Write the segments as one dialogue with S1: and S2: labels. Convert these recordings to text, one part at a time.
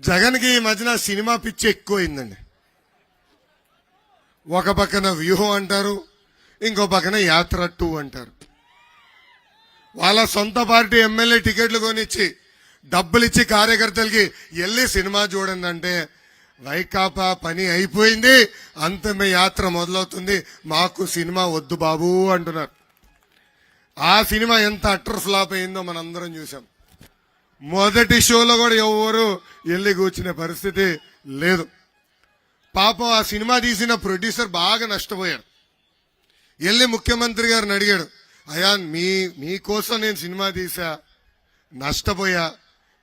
S1: జగన్కి ఈ మధ్యన సినిమా పిచ్చి ఎక్కువైందండి. ఒక పక్కన వ్యూహం అంటారు ఇంకో పక్కన యాత్ర టూ అంటారు. వాళ్ళ సొంత పార్టీ ఎమ్మెల్యే టికెట్లు కొనిచ్చి డబ్బులు ఇచ్చి కార్యకర్తలకి వెళ్ళి సినిమా చూడండి అంటే వైకాపా పని అయిపోయింది అంతమే యాత్ర మొదలవుతుంది మాకు సినిమా వద్దు బాబు అంటున్నారు. ఆ సినిమా ఎంత అట్టర్ ఫ్లాప్ అయిందో మనందరం చూసాం మొదటి షోలో కూడా ఎవరు వెళ్ళి కూర్చునే పరిస్థితి లేదు. పాపం ఆ సినిమా తీసిన ప్రొడ్యూసర్ బాగా నష్టపోయాడు వెళ్ళి ముఖ్యమంత్రి గారిని అడిగాడు అయా మీ మీకోసం నేను సినిమా తీసా నష్టపోయా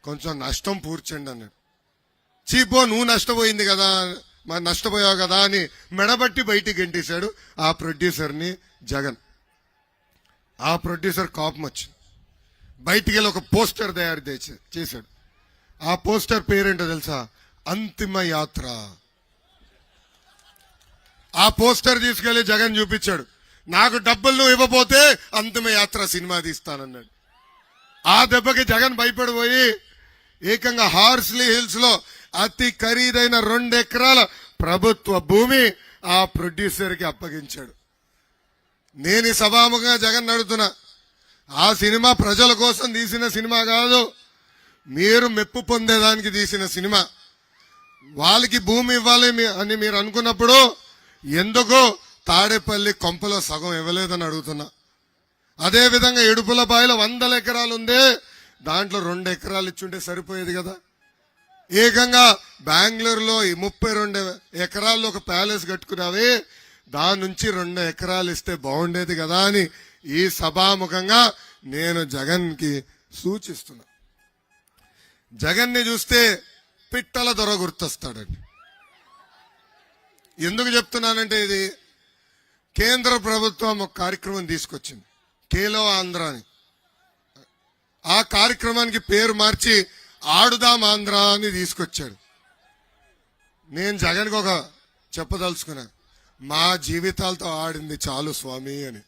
S1: కొంచెం నష్టం పూడ్చండి అన్నాడు. చీపో నువ్వు నష్టపోయింది కదా మరి నష్టపోయావు కదా అని మెడబట్టి బయటికి గెంటేశాడు ఆ ప్రొడ్యూసర్ని జగన్. ఆ ప్రొడ్యూసర్ కోపం వచ్చింది. బయటికి వెళ్ళి ఒక పోస్టర్ తయారు చేసి- చేశాడు. ఆ పోస్టర్ పేరేంటో తెలుసా? అంతిమ యాత్ర. ఆ పోస్టర్ తీసుకెళ్ళి జగన్ చూపించాడు. నాకు డబ్బులు ఇవ్వబోతే అంతిమ యాత్ర సినిమా తీస్తానన్నాడు. ఆ దెబ్బకి జగన్ భయపడిపోయి ఏకంగా హార్స్లీ హిల్స్లో అతి ఖరీదైన రెండు ఎకరాల ప్రభుత్వ భూమి ఆ ప్రొడ్యూసర్కి అప్పగించాడు. నేను సభాముఖంగా జగన్ అడుగుతున్నా ఆ సినిమా ప్రజల కోసం తీసిన సినిమా కాదు. మీరు మెప్పు పొందేదానికి తీసిన సినిమా. వాళ్ళకి భూమి ఇవ్వాలి మీ- అని మీరు అనుకున్నప్పుడు ఎందుకు తాడేపల్లి కొంపలో సగం ఇవ్వలేదని అడుగుతున్నా. అదేవిధంగా ఎడుపుల బాయిలో వందల ఎకరాలు ఉందే దాంట్లో రెండు ఎకరాలు ఇచ్చుంటే సరిపోయేది కదా. ఏకంగా బెంగళూరులో ఈ ముప్పై రెండు ఎకరాల్లో ఒక ప్యాలెస్ కట్టుకున్నావే దాని నుంచి రెండు ఎకరాలు ఇస్తే బాగుండేది కదా అని ఈ సభాముఖంగా నేను జగన్కి సూచిస్తున్నా. జగన్ని చూస్తే పిట్టల దొర గుర్తొస్తాడండి. ఎందుకు చెప్తున్నానంటే ఇది కేంద్ర ప్రభుత్వం ఒక కార్యక్రమం తీసుకొచ్చింది కేలో ఆంధ్ర అని. ఆ కార్యక్రమానికి పేరు మార్చి ఆడుదాం ఆంధ్ర అని తీసుకొచ్చాడు. నేను జగన్కి ఒక చెప్పదలుచుకున్నాను. మా జీవితాలతో ఆడింది చాలు స్వామి అని.